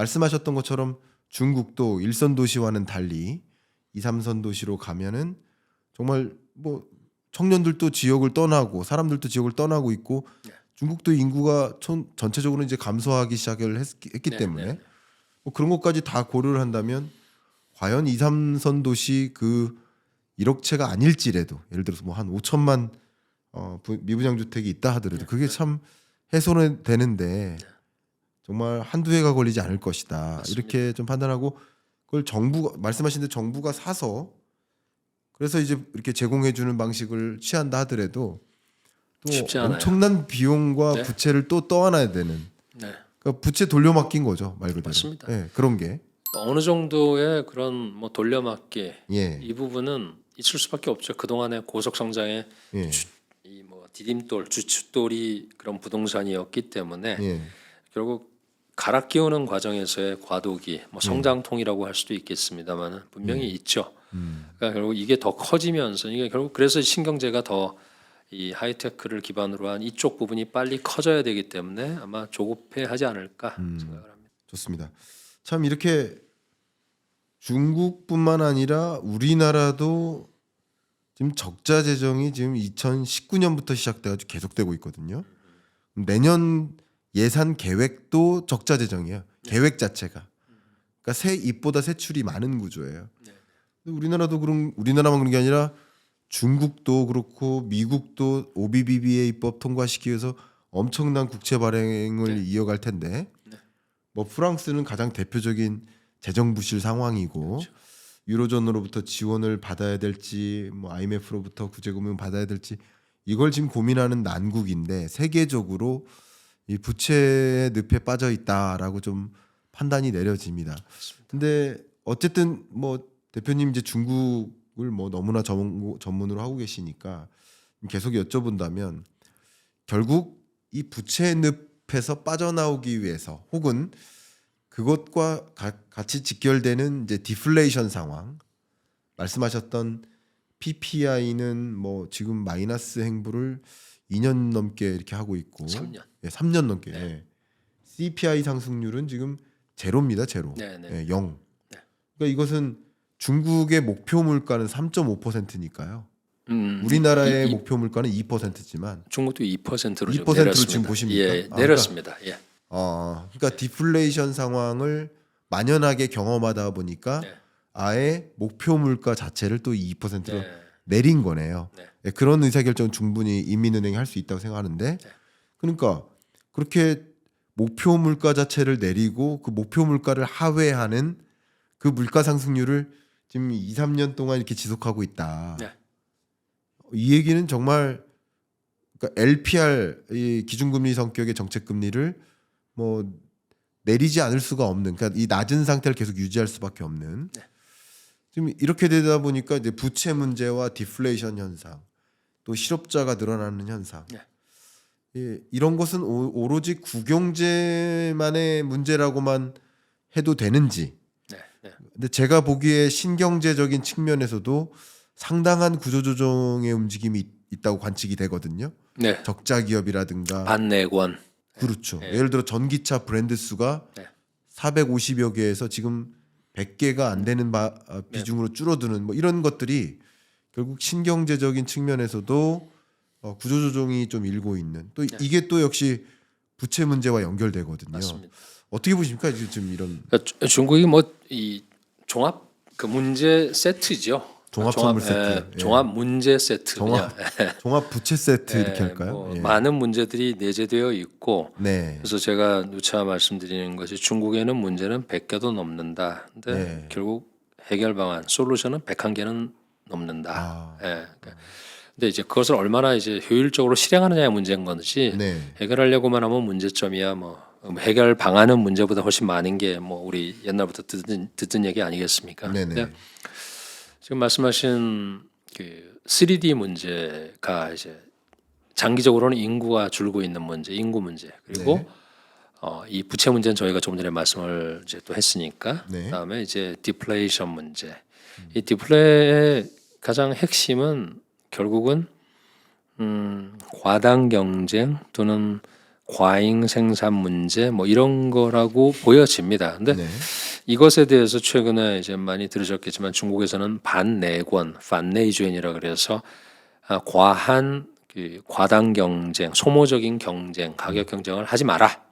말씀하셨던 것처럼 중국도 일선 도시와는 달리 2, 3선 도시로 가면은 정말 뭐 청년들도 지역을 떠나고 사람들도 지역을 떠나고 있고 네. 중국도 인구가 전, 전체적으로 이제 감소하기 시작을 했, 기 네, 때문에 네. 뭐 그런 것까지 다 고려를 한다면 과연 2, 3선 도시 그 1억 채가 아닐지라도 예를 들어서 뭐 한 5천만 어, 부- 미분양 주택이 있다 하더라도 네, 그게 참 해소는 되는데 정말 한두 해가 걸리지 않을 것이다. 맞습니다. 이렇게 좀 판단하고 그걸 정부가 말씀하신 대로 정부가 사서 그래서 이제 이렇게 제공해 주는 방식을 취한다 하더라도 또. 엄청난 비용과 네. 부채를 또 떠안아야 되는 네. 그러니까 부채 돌려막긴 거죠 말 그대로. 맞습니다. 예, 그런 게 어느 정도의 그런 뭐 돌려막기 예, 이 부분은 있을 수밖에 없죠. 그 동안의 고속 성장에 예, 이뭐 디딤돌, 주춧돌이 그런 부동산이었기 때문에 예, 결국 갈아 끼우는 과정에서의 과도기, 뭐 성장통이라고 할 수도 있겠습니다만은 분명히 있죠. 음, 그러니까 결국 이게 더 커지면서 이게 결국 그래서 신경제가 더 이 하이테크를 기반으로 한 이쪽 부분이 빨리 커져야 되기 때문에 아마 조급해하지 않을까 음. 생각을 합니다. 좋습니다. 참 이렇게 중국뿐만 아니라 우리나라도 지금 적자 재정이 지금 2019년부터 시작돼가지고 계속되고 있거든요. 내년 예산 계획도 적자 재정이에요. 계획 자체가. 그러니까 세 입보다 세출이 많은 구조예요. 네. 우리나라도 그런 우리나라만 그런 게 아니라 중국도 그렇고 미국도 OBBBA 입법 통과시키기 위해서 엄청난 국채 발행을 네. 이어갈 텐데 네. 뭐 프랑스는 가장 대표적인 재정 부실 상황이고 그렇죠. 유로존으로부터 지원을 받아야 될지 뭐 IMF로부터 구제금융 받아야 될지 이걸 지금 고민하는 난국인데 세계적으로 이 부채 늪에 빠져 있다라고 좀 판단이 내려집니다. 근데 어쨌든 뭐 대표님 이제 중국을 뭐 너무나 전문, 전문으로 하고 계시니까 계속 여쭤본다면 결국 이 부채 늪에서 빠져나오기 위해서 혹은 그것과 가- 같이 직결되는 이제 디플레이션 상황 말씀하셨던 PPI는 뭐 지금 마이너스 행보를 2년 넘게 이렇게 하고 있고 3년. 예, 3년 넘게 네. 예. CPI 상승률은 지금 제로입니다 제로 네, 네. 예, 0 네. 그러니까 이것은 중국의 목표 물가는 3.5%니까요 음, 우리나라의 이- 이- 목표 물가는 2%지만 중국도 2%로 2%로 내렸습니다. 지금 보십니까? 예, 아, 내렸습니다. 예. 어, 그러니까 디플레이션 상황을 만연하게 경험하다 보니까 네. 아예 목표 물가 자체를 또 2%로 네. 내린 거네요. 네. 예, 그런 의사결정은 충분히 인민은행이 할 수 있다고 생각하는데 네. 그러니까 그렇게 목표 물가 자체를 내리고 그 목표 물가를 하회하는 그 물가 상승률을 지금 2, 3년 동안 이렇게 지속하고 있다. 네. 이 얘기는 정말 그러니까 LPR 이 기준금리 성격의 정책 금리를 뭐 내리지 않을 수가 없는 그러니까 이 낮은 상태를 계속 유지할 수밖에 없는 네. 지금 이렇게 되다 보니까 이제 부채 문제와 디플레이션 현상 또 실업자가 늘어나는 현상 네. 예, 이런 것은 오, 오로지 국영제만의 문제라고만 해도 되는지 네. 네. 근데 제가 보기에 신경제적인 측면에서도 상당한 구조조정의 움직임이 있- 있다고 관측이 되거든요. 네. 적자 기업이라든가 반내권. 그렇죠. 네. 예를 들어 전기차 브랜드 수가 네. 450여 개에서 지금 100개가 안 되는 바, 네. 어, 비중으로 줄어드는 뭐 이런 것들이 결국 신경제적인 측면에서도 어, 구조조정이 좀 일고 있는 또 네. 이게 또 역시 부채 문제와 연결되거든요. 맞습니다. 어떻게 보십니까 지금 이런 그러니까 주- 중국이 뭐 이 종합 그 문제 세트죠. 종합 선물 예, 세트. 예. 종합 문제 세트. 종합 그냥. 종합 부채 세트 예, 이렇게 할까요? 뭐 예. 많은 문제들이 내재되어 있고 네. 그래서 제가 누차 말씀드리는 것이 중국에는 문제는 100개도 넘는다. 근데 네. 결국 해결 방안, 솔루션은 101개는 넘는다. 아, 예. 그러니까 근데 이제 그것을 얼마나 이제 효율적으로 실행하느냐의 문제인 건지 네. 해결하려고만 하면 문제점이야 뭐 해결 방안은 문제보다 훨씬 많은 게 뭐 우리 옛날부터 듣던, 듣던 얘기 아니겠습니까? 네네. 지금 말씀하신 그 3D 문제가 이제 장기적으로는 인구가 줄고 있는 문제, 인구 문제 그리고 네. 어, 이 부채 문제는 저희가 조금 전에 말씀을 이제 또 했으니까 네. 그다음에 이제 디플레이션 문제. 이 디플레의 가장 핵심은 결국은 음, 과당 경쟁 또는 과잉 생산 문제 뭐 이런 거라고 보여집니다. 근데 네. 이것에 대해서 최근에 이제 많이 들으셨겠지만 중국에서는 반내권, 반내이주엔이라 그래서 아, 과한 그 과당 경쟁, 소모적인 경쟁, 가격 경쟁을 하지 마라.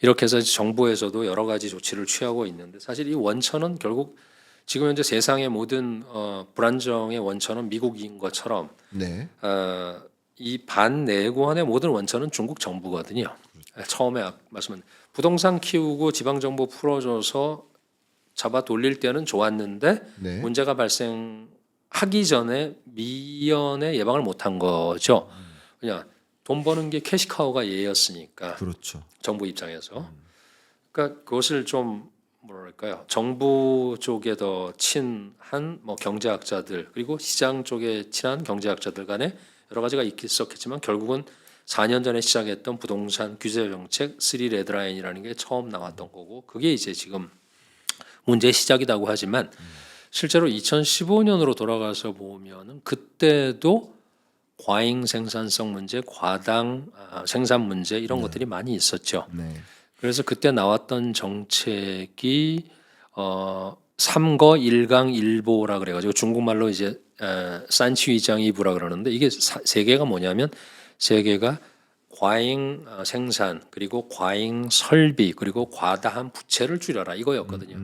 이렇게 해서 정부에서도 여러 가지 조치를 취하고 있는데 사실 이 원천은 결국 지금 현재 세상의 모든 어, 불안정의 원천은 미국인 것처럼 네. 어, 이 반내관의 모든 원천은 중국 정부거든요. 처음에 아- 말씀은 부동산 키우고 지방 정부 풀어줘서 잡아 돌릴 때는 좋았는데 네. 문제가 발생하기 전에 미연에 예방을 못한 거죠. 그냥 돈 버는 게 캐시카우가 예였으니까 그렇죠. 정부 입장에서. 그러니까 그것을 좀 뭐랄까요 정부 쪽에 더 친한 뭐 경제학자들 그리고 시장 쪽에 친한 경제학자들 간에 여러 가지가 있었겠지만 결국은 4년 전에 시작했던 부동산 규제 정책 3 레드라인이라는 게 처음 나왔던 거고 그게 이제 지금 문제의 시작이라고 하지만 실제로 2015년으로 돌아가서 보면은 그때도 과잉 생산성 문제, 과당 아, 생산 문제 이런 것들이 많이 있었죠. 네. 그래서 그때 나왔던 정책이 어 삼거 일강 일보라 그래가지고 중국말로 이제 에, 산치위장이부라 그러는데 이게 사- 세 개가 뭐냐면 세 개가 과잉 어, 생산 그리고 과잉 설비 그리고 과다한 부채를 줄여라 이거였거든요.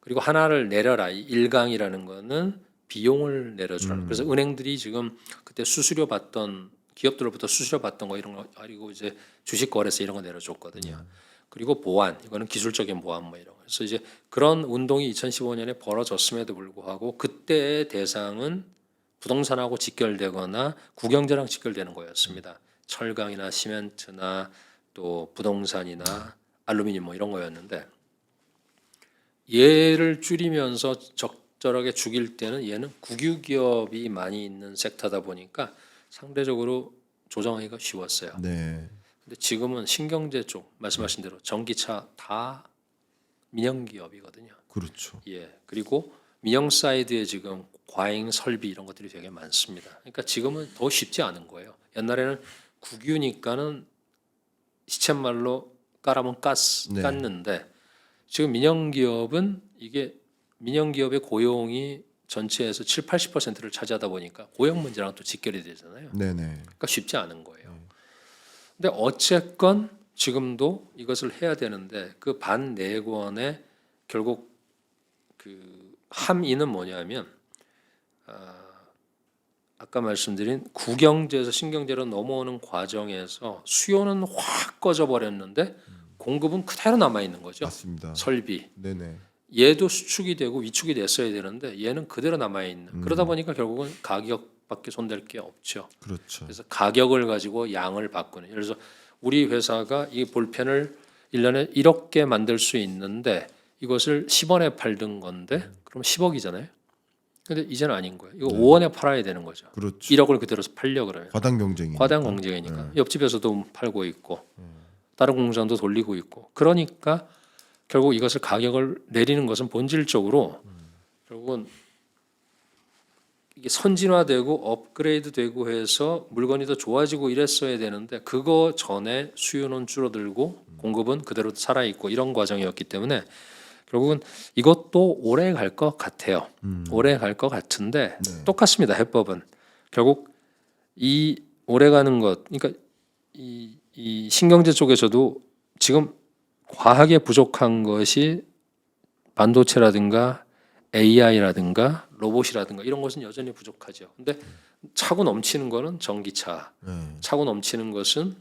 그리고 하나를 내려라 이 일강이라는 거는 비용을 내려주라. 그래서 은행들이 지금 그때 수수료 받던 기업들로부터 수수료 받던 거 이런 거 그리고 이제 주식 거래세 이런 거 내려줬거든요. 그리고 보안 이거는 기술적인 보안 뭐 이런 거. 그래서 이제 그런 운동이 2015년에 벌어졌음에도 불구하고 그때의 대상은 부동산하고 직결되거나 국영제랑 직결되는 거였습니다. 철강이나 시멘트나 또 부동산이나 알루미늄 뭐 이런 거였는데 얘를 줄이면서 적절하게 죽일 때는 얘는 국유 기업이 많이 있는 섹터다 보니까 상대적으로 조정하기가 쉬웠어요. 네. 근데 지금은 신경제 쪽 말씀하신 대로 전기차 다 민영 기업이거든요. 그렇죠. 예. 그리고 민영 사이드에 지금 과잉 설비 이런 것들이 되게 많습니다. 그러니까 지금은 더 쉽지 않은 거예요. 옛날에는 국유니까는 시쳇말로 까라면 깠 네. 깠는데 지금 민영 기업은 이게 민영 기업의 고용이 전체에서 7, 80%를 차지하다 보니까 고용 문제랑 또 직결이 되잖아요. 네, 네. 그러니까 쉽지 않은 거예요. 근데 어쨌건 지금도 이것을 해야 되는데 그 반내권의 결국 그 함의는 뭐냐면 아, 아까 말씀드린 국영제에서 신경제로 넘어오는 과정에서 수요는 확 꺼져 버렸는데 공급은 그대로 남아 있는 거죠. 맞습니다. 설비 네, 네. 얘도 수축이 되고 위축이 됐어야 되는데 얘는 그대로 남아 있는. 음. 그러다 보니까 결국은 가격밖에 손댈 게 없죠. 그렇죠. 그래서 가격을 가지고 양을 바꾸는. 예를 들어서 우리 회사가 이 볼펜을 1년에 1억 개 만들 수 있는데 이것을 10원에 팔던 건데 그럼 10억이잖아요. 근데 이제는 아닌 거예요. 이거 5원에 팔아야 되는 거죠. 그렇죠. 1억을 그대로 팔려 그러면. 과당 경쟁이. 과당 공정이니까 옆집에서도 팔고 있고 다른 공장도 돌리고 있고 그러니까 결국 이것을 가격을 내리는 것은 본질적으로 결국은 이게 선진화되고 업그레이드되고 해서 물건이 더 좋아지고 이랬어야 되는데 그거 전에 수요는 줄어들고 공급은 그대로 살아 있고 이런 과정이었기 때문에 결국은 이것도 오래 갈 것 같아요. 오래 갈 것 같은데 네. 똑같습니다. 해법은 결국 이 오래 가는 것, 그러니까 이, 이 신경제 쪽에서도 지금 과하게 부족한 것이 반도체라든가 AI라든가 로봇이라든가 이런 것은 여전히 부족하죠. 근데 차고 넘치는 거는 전기차, 네. 차고 넘치는 것은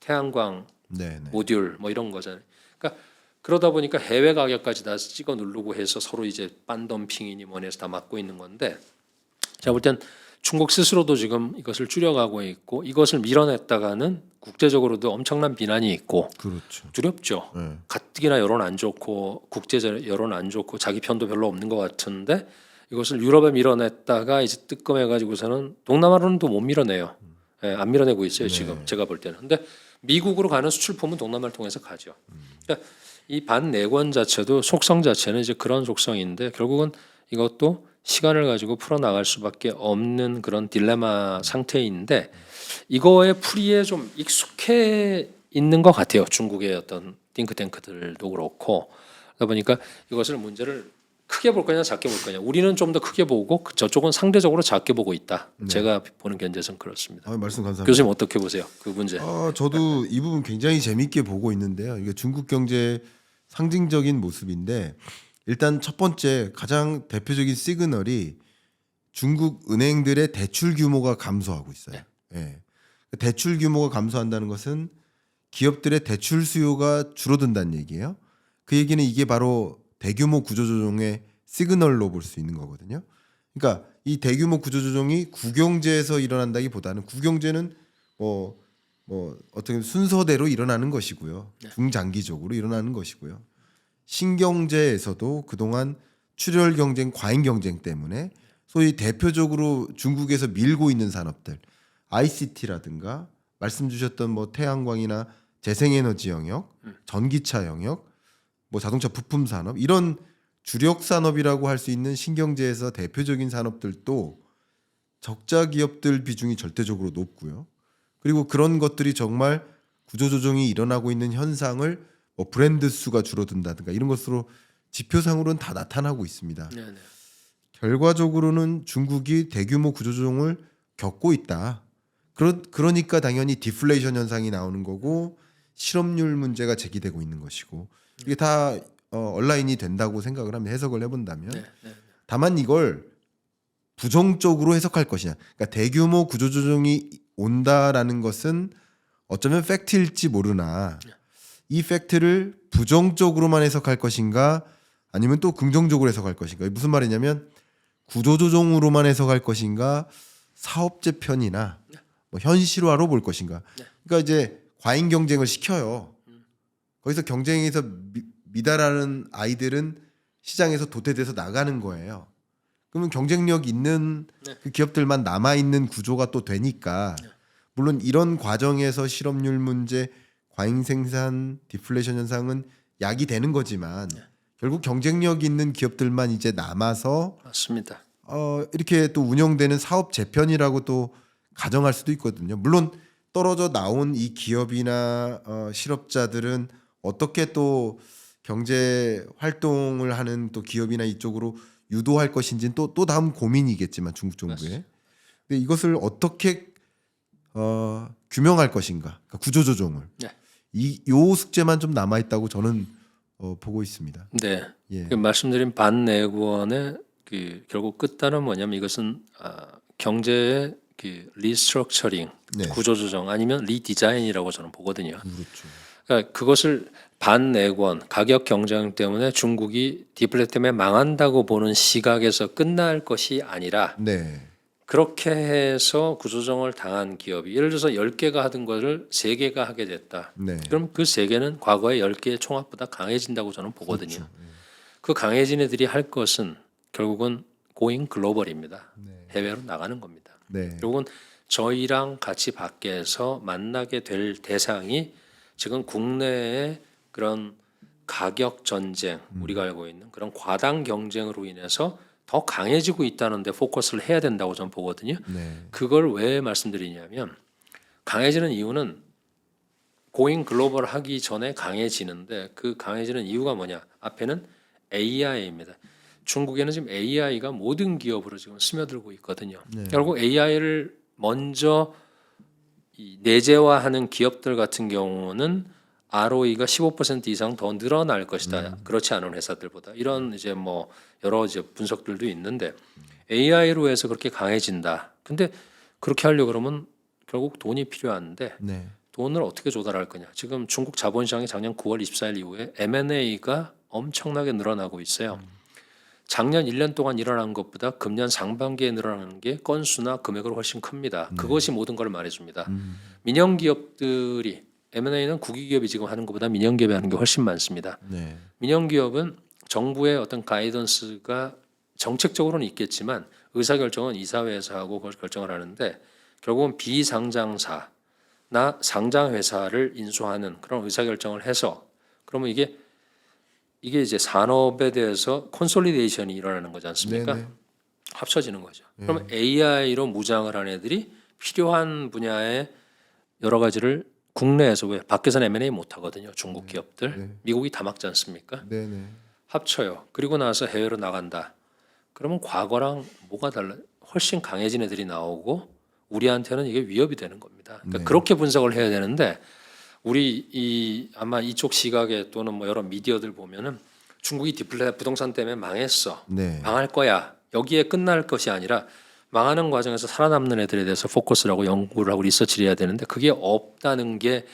태양광 네, 네. 모듈 뭐 이런 거잖아요. 그러니까 그러다 보니까 해외 가격까지 다 찍어 누르고 해서 서로 이제 반덤핑이니 뭐니 해서 다 막고 있는 건데 제가 볼 땐 중국 스스로도 지금 이것을 줄여가고 있고 이것을 밀어냈다가는 국제적으로도 엄청난 비난이 있고 그렇죠. 두렵죠. 네. 가뜩이나 여론 안 좋고 국제 여론 안 좋고 자기 편도 별로 없는 것 같은데 이것을 유럽에 밀어냈다가 이제 뜨끔해 가지고서는 동남아로는 또 못 밀어내요. 예, 안 밀어내고 있어요 지금 제가 볼 때는. 근데 미국으로 가는 수출품은 동남아를 통해서 가죠. 그러니까 이 반내권 자체도 속성 자체는 이제 그런 속성인데 결국은 이것도 시간을 가지고 풀어 나갈 수밖에 없는 그런 딜레마 상태인데 이거의 풀이에 좀 익숙해 있는 것 같아요. 중국의 어떤 띵크탱크들도 그렇고 그러다 보니까 이것을 문제를 크게 볼 거냐 작게 볼 거냐 우리는 좀 더 크게 보고 그- 저쪽은 상대적으로 작게 보고 있다. 제가 보는 견제선 그렇습니다. 아, 말씀 감사합니다. 교수님 어떻게 보세요? 그 문제. 아, 저도 이 부분 굉장히 재밌게 보고 있는데요. 이게 중국 경제의 상징적인 모습인데 일단 첫 번째 가장 대표적인 시그널이 중국 은행들의 대출 규모가 감소하고 있어요. 예. 대출 규모가 감소한다는 것은 기업들의 대출 수요가 줄어든다는 얘기예요. 그 얘기는 이게 바로 대규모 구조조정의 시그널로 볼 수 있는 거거든요. 그러니까 이 대규모 구조조정이 국경제에서 일어난다기보다는 국경제는 뭐, 뭐 어떻게 순서대로 일어나는 것이고요. 중장기적으로 일어나는 것이고요. 신경제에서도 그동안 출혈 경쟁, 과잉 경쟁 때문에 소위 대표적으로 중국에서 밀고 있는 산업들, ICT라든가 말씀 주셨던 뭐 태양광이나 재생에너지 영역, 전기차 영역, 뭐 자동차 부품 산업 이런 주력 산업이라고 할 수 있는 신경제에서 대표적인 산업들도 적자 기업들 비중이 절대적으로 높고요. 그리고 그런 것들이 정말 구조조정이 일어나고 있는 현상을 뭐 브랜드 수가 줄어든다든가 이런 것으로 지표상으로는 다 나타나고 있습니다. 네, 네. 결과적으로는 중국이 대규모 구조조정을 겪고 있다. 그러, 그러니까 당연히 디플레이션 현상이 나오는 거고 실업률 문제가 제기되고 있는 것이고 이게 다 어, 온라인이 된다고 생각을 하면 해석을 해본다면 네, 네. 다만 이걸 부정적으로 해석할 것이냐. 그러니까 대규모 구조조정이 온다라는 것은 어쩌면 팩트일지 모르나 이 팩트를 부정적으로만 해석할 것인가 아니면 또 긍정적으로 해석할 것인가. 무슨 말이냐면 구조조정으로만 해석할 것인가 사업재 편이나 뭐 현실화로 볼 것인가. 그러니까 이제 과잉 경쟁을 시켜요. 거기서 경쟁에서 미, 미달하는 아이들은 시장에서 도태돼서 나가는 거예요. 그러면 경쟁력 있는 네. 그 기업들만 남아 있는 구조가 또 되니까 물론 이런 과정에서 실업률 문제, 과잉 생산, 디플레이션 현상은 약이 되는 거지만 네. 결국 경쟁력 있는 기업들만 이제 남아서 맞습니다. 어, 이렇게 또 운영되는 사업 재편이라고 또 가정할 수도 있거든요. 물론 떨어져 나온 이 기업이나 어, 실업자들은 어떻게 또 경제 활동을 하는 또 기업이나 이쪽으로 유도할 것인지는 또 또 다음 고민이겠지만 중국 정부에. 근데 이것을 어떻게 어, 규명할 것인가? 그러니까 구조 조정을. 네. 이요 숙제만 좀 남아 있다고 저는 어, 보고 있습니다. 네. 예. 그 말씀드린 반내구원의 그 결국 끝단은 뭐냐면 이것은 아, 경제의 그 리스트럭처링, 네. 구조조정 아니면 리디자인이라고 저는 보거든요. 그렇죠. 그러니까 그것을 반내권 가격 경쟁 때문에 중국이 디플레 때문에 망한다고 보는 시각에서 끝날 것이 아니라 네. 그렇게 해서 구조조정을 당한 기업이 예를 들어서 10개가 하던 것을 3개가 하게 됐다. 네. 그럼 그 3개는 과거의 10개의 총합보다 강해진다고 저는 보거든요. 그 강해진 애들이 할 것은 결국은 고잉 글로벌입니다. 해외로 나가는 겁니다. 네. 결국은 저희랑 같이 밖에서 만나게 될 대상이 지금 국내의 그런 가격 전쟁 우리가 알고 있는 그런 과당 경쟁으로 인해서 더 강해지고 있다는데 포커스를 해야 된다고 저는 보거든요. 네. 그걸 왜 말씀드리냐면 강해지는 이유는 고잉 글로벌 하기 전에 강해지는데 그 강해지는 이유가 뭐냐? 앞에는 AI입니다. 중국에는 지금 AI가 모든 기업으로 지금 스며들고 있거든요. 결국 AI를 먼저 이 내재화하는 기업들 같은 경우는 ROE가 15% 이상 더 늘어날 것이다. 그렇지 않은 회사들보다 이런 이제 뭐 여러 이제 분석들도 있는데 AI로 해서 그렇게 강해진다. 근데 그렇게 하려 고 그러면 결국 돈이 필요한데 네. 돈을 어떻게 조달할 거냐. 지금 중국 자본시장이 작년 9월 24일 이후에 M&A가 엄청나게 늘어나고 있어요. 작년 1년 동안 일어난 것보다 금년 상반기에 늘어나는 게 건수나 금액으로 훨씬 큽니다. 그것이 모든 걸 말해줍니다. 민영 기업들이 M&A는 국유 기업이 지금 하는 것보다 민영 기업이 하는 게 훨씬 많습니다. 네. 민영 기업은 정부의 어떤 가이던스가 정책적으로는 있겠지만 의사 결정은 이사회에서 하고 그걸 결정을 하는데 결국은 비상장사나 상장 회사를 인수하는 그런 의사 결정을 해서 그러면 이게 이게 이제 산업에 대해서 콘솔리데이션이 일어나는 거지 않습니까? 네네. 합쳐지는 거죠. 그러면 AI로 무장을 한 애들이 필요한 분야에 여러 가지를 국내에서 왜 밖에서는 M&A 못 하거든요. 중국 기업들. 네. 미국이 다 막지 않습니까? 네네. 합쳐요. 그리고 나서 해외로 나간다. 그러면 과거랑 뭐가 달라? 훨씬 강해진 애들이 나오고 우리한테는 이게 위협이 되는 겁니다. 그러니까 네. 그렇게 분석을 해야 되는데 우리 이 아마 이쪽 시각에 또는 뭐 여러 미디어들 보면은 중국이 디플레 부동산 때문에 망했어. 네. 망할 거야. 여기에 끝날 것이 아니라 망하는 과정에서 살아남는 애들에 대해서 포커스를 하고 연구를 하고 리서치를 해야 되는데 그게 없다는 게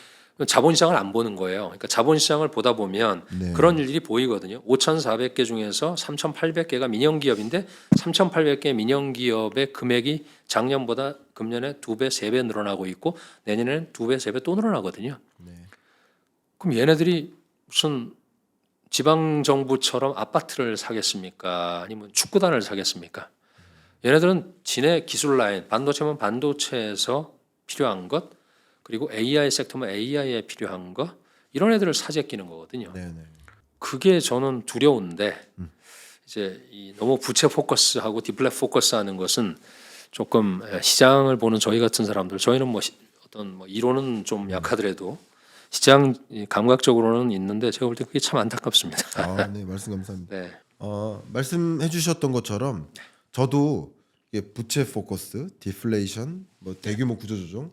자본시장을 안 보는 거예요. 그러니까 자본시장을 보다 보면 네. 그런 일들이 보이거든요. 5,400개 중에서 3,800개가 민영 기업인데 3,800개 민영 기업의 금액이 작년보다 금년에 두 배, 세 배 늘어나고 있고 내년에는 두 배, 세 배 또 늘어나거든요. 네. 그럼 얘네들이 무슨 지방 정부처럼 아파트를 사겠습니까? 아니면 축구단을 사겠습니까? 얘네들은 진해 기술 라인, 반도체면 반도체에서 필요한 것, 그리고 AI 섹터면 AI에 필요한 것 이런 애들을 사재끼는 거거든요. 네네. 그게 저는 두려운데 이제 이 너무 부채 포커스하고 디플레 포커스하는 것은 조금 에, 시장을 보는 저희 같은 사람들 저희는 뭐 시- 어떤 뭐 이론은 좀 약하더라도 시장 이 감각적으로는 있는데 제가 볼 때 그게 참 안타깝습니다. 아, 네 말씀 감사합니다. 네, 어, 말씀해주셨던 것처럼 저도 이게 부채 포커스, 디플레이션, 뭐 대규모 구조조정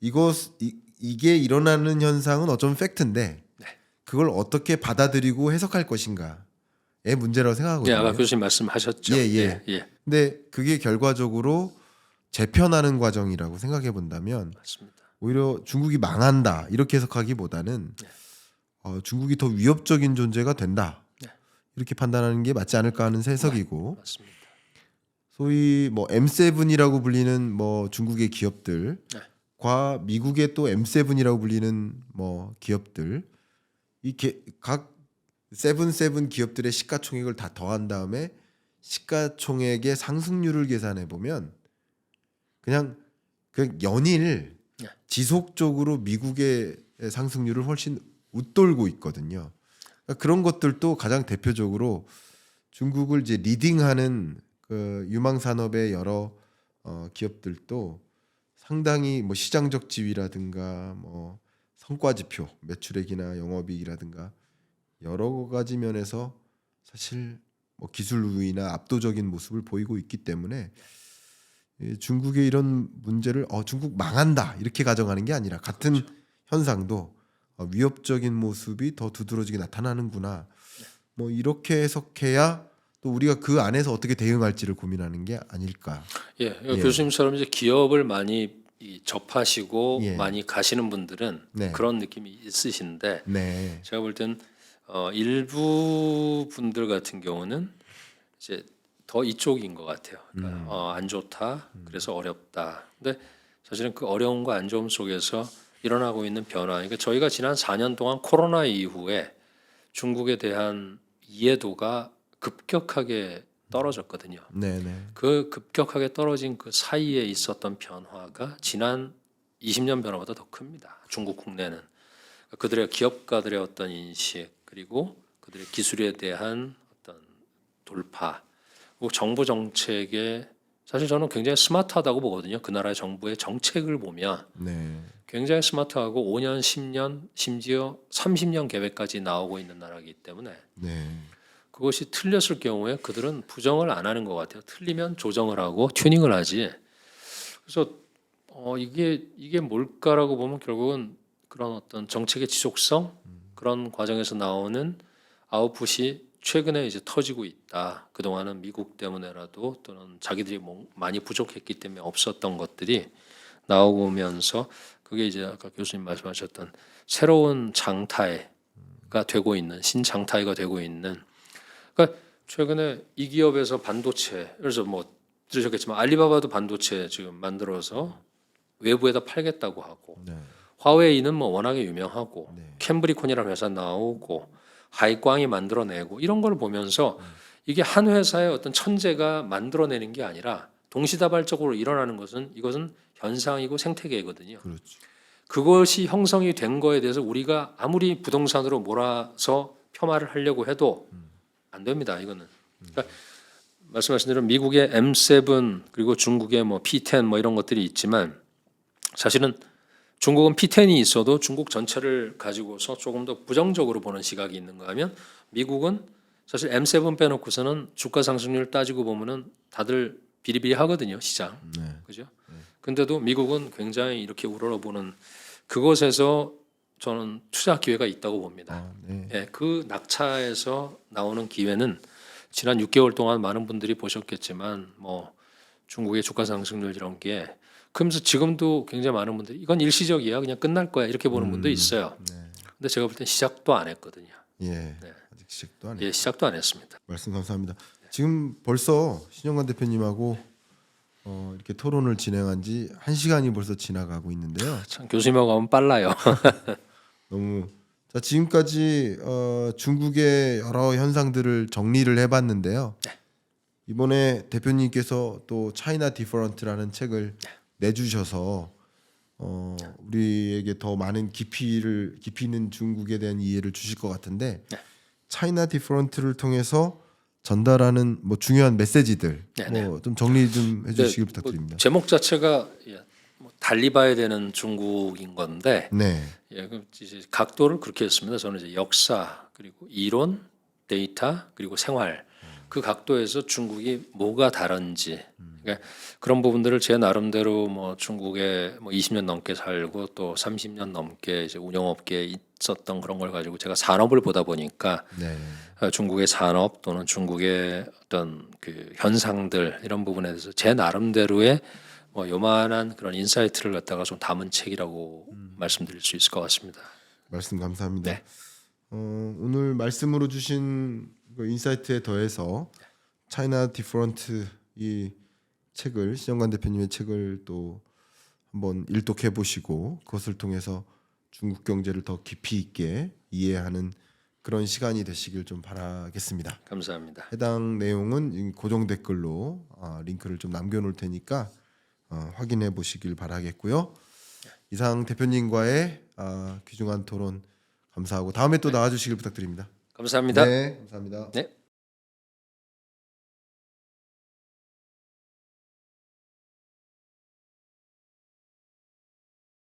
이것 이, 이게 일어나는 현상은 어쩌면 팩트인데 네. 그걸 어떻게 받아들이고 해석할 것인가의 문제라고 예, 생각하거든요. 아까 교수님 말씀하셨죠. 예, 예. 예, 예, 근데 그게 결과적으로 재편하는 과정이라고 생각해 본다면 맞습니다. 오히려 중국이 망한다 이렇게 해석하기보다는 네. 어, 중국이 더 위협적인 존재가 된다 네. 이렇게 판단하는 게 맞지 않을까 하는 해석이고 맞습니다. 소위 뭐 M7이라고 불리는 뭐 중국의 기업들과 네. 미국의 또 M7이라고 불리는 뭐 기업들 이각 세븐세븐 기업들의 시가총액을 다 더한 다음에 시가총액의 상승률을 계산해 보면 그냥 그 연일 네. 지속적으로 미국의 상승률을 훨씬 웃돌고 있거든요. 그러니까 그런 것들도 가장 대표적으로 중국을 이제 리딩하는 그 유망 산업의 여러 어, 기업들도 상당히 뭐 시장적 지위라든가 뭐 성과 지표, 매출액이나 영업이익이라든가 여러 가지 면에서 사실 뭐 기술 우위나 압도적인 모습을 보이고 있기 때문에 이 중국의 이런 문제를 어 중국 망한다 이렇게 가정하는 게 아니라 같은 현상도 어, 위협적인 모습이 더 두드러지게 나타나는구나. 뭐 이렇게 해석해야 또 우리가 그 안에서 어떻게 대응할지를 고민하는 게 아닐까. 예, 예. 교수님처럼 이제 기업을 많이 이 접하시고 예. 많이 가시는 분들은 네. 그런 느낌이 있으신데 네. 제가 볼 땐 어, 일부 분들 같은 경우는 이제 더 이쪽인 것 같아요. 그러니까 음. 어, 안 좋다, 그래서 어렵다. 근데 사실은 그 어려움과 안 좋음 속에서 일어나고 있는 변화. 그러니까 저희가 지난 4년 동안 코로나 이후에 중국에 대한 이해도가 급격하게 떨어졌거든요. 네, 네. 그 급격하게 떨어진 그 사이에 있었던 변화가 지난 20년 변화보다 더 큽니다. 중국 국내는 그들의 기업가들의 어떤 인식 그리고 그들의 기술에 대한 어떤 돌파 그리고 정부 정책에 사실 저는 굉장히 스마트하다고 보거든요. 그 나라의 정부의 정책을 보면 네. 굉장히 스마트하고 5년, 10년, 심지어 30년 계획까지 나오고 있는 나라이기 때문에 네. 그것이 틀렸을 경우에 그들은 부정을 안 하는 것 같아요. 틀리면 조정을 하고 튜닝을 하지. 그래서 어 이게 이게 뭘까라고 보면 결국은 그런 어떤 정책의 지속성 그런 과정에서 나오는 아웃풋이 최근에 이제 터지고 있다. 그 동안은 미국 때문에라도 또는 자기들이 뭐 많이 부족했기 때문에 없었던 것들이 나오면서 그게 이제 아까 교수님 말씀하셨던 새로운 장타해가 되고 있는 신장타해가 되고 있는 그러니까 최근에 이 기업에서 반도체 그래서 뭐 들으셨겠지만 알리바바도 반도체 지금 만들어서 외부에다 팔겠다고 하고 네. 화웨이는 뭐 워낙에 유명하고 네. 캠브리콘이라는 회사 나오고 하이광이 만들어내고 이런 걸 보면서 이게 한 회사의 어떤 천재가 만들어내는 게 아니라 동시다발적으로 일어나는 것은 이것은 현상이고 생태계거든요. 그렇죠. 그것이 형성이 된 거에 대해서 우리가 아무리 부동산으로 몰아서 폄하를 하려고 해도 안 됩니다. 이거는. 그러니까 말씀하신 대로 미국의 M7 그리고 중국의 뭐 P10 뭐 이런 것들이 있지만 사실은 중국은 P10이 있어도 중국 전체를 가지고서 조금 더 부정적으로 보는 시각이 있는가 하면 미국은 사실 M7 빼놓고서는 주가 상승률 따지고 보면은 다들 비리비리 하거든요 시장 네. 그죠? 근데도 미국은 굉장히 이렇게 우러러보는 그것에서 저는 투자 기회가 있다고 봅니다. 아, 네. 예, 그 낙차에서 나오는 기회는 지난 6개월 동안 많은 분들이 보셨겠지만 뭐 중국의 주가 상승률 이런 게 그러면서 지금도 굉장히 많은 분들이 이건 일시적이야 그냥 끝날 거야 이렇게 보는 분도 있어요. 네. 근데 제가 볼 땐 시작도 안 했거든요. 예. 아직 시작도 안 해. 예, 시작도 안 했습니다. 말씀 감사합니다. 지금 벌써 신영관 대표님하고 어, 이렇게 토론을 진행한 지 한 시간이 벌써 지나가고 있는데요. 참 교수님하고 하면 빨라요. 너무 자 지금까지 어, 중국의 여러 현상들을 정리를 해봤는데요. 이번에 대표님께서 또 차이나 디퍼런트라는 책을 내주셔서 어, 우리에게 더 많은 깊이를 깊이 있는 중국에 대한 이해를 주실 것 같은데 차이나 디퍼런트를 통해서 전달하는 뭐 중요한 메시지들 네, 뭐좀 정리 좀 해주시길 뭐 부탁드립니다. 제목 자체가 예, 뭐 달리 봐야 되는 중국인 건데 네, 예, 그럼 이제 각도를 그렇게 했습니다. 저는 이제 역사 그리고 이론, 데이터 그리고 생활 그 각도에서 중국이 뭐가 다른지 그러니까 그런 부분들을 제 나름대로 뭐 중국에 뭐 20년 넘게 살고 또 30년 넘게 이제 운영업계에 있었던 그런 걸 가지고 제가 산업을 보다 보니까 네, 어, 중국의 산업 또는 중국의 어떤 그 현상들 이런 부분에 대해서 제 나름대로의 뭐 요만한 그런 인사이트를 갖다가 좀 담은 책이라고 말씀드릴 수 있을 것 같습니다. 말씀 감사합니다. 네. 어, 오늘 말씀으로 주신 그 인사이트에 더해서 차이나 디퍼런트 이 책을 신영관 대표님의 책을 또 한번 일독해 보시고 그것을 통해서 중국 경제를 더 깊이 있게 이해하는 그런 시간이 되시길 좀 바라겠습니다. 감사합니다. 해당 내용은 이 고정 댓글로 아, 링크를 좀 남겨놓을 테니까 어, 확인해 보시길 바라겠고요. 이상 대표님과의 아, 귀중한 토론 감사하고 다음에 또 나와주시길 부탁드립니다. 감사합니다. 네, 감사합니다. 네.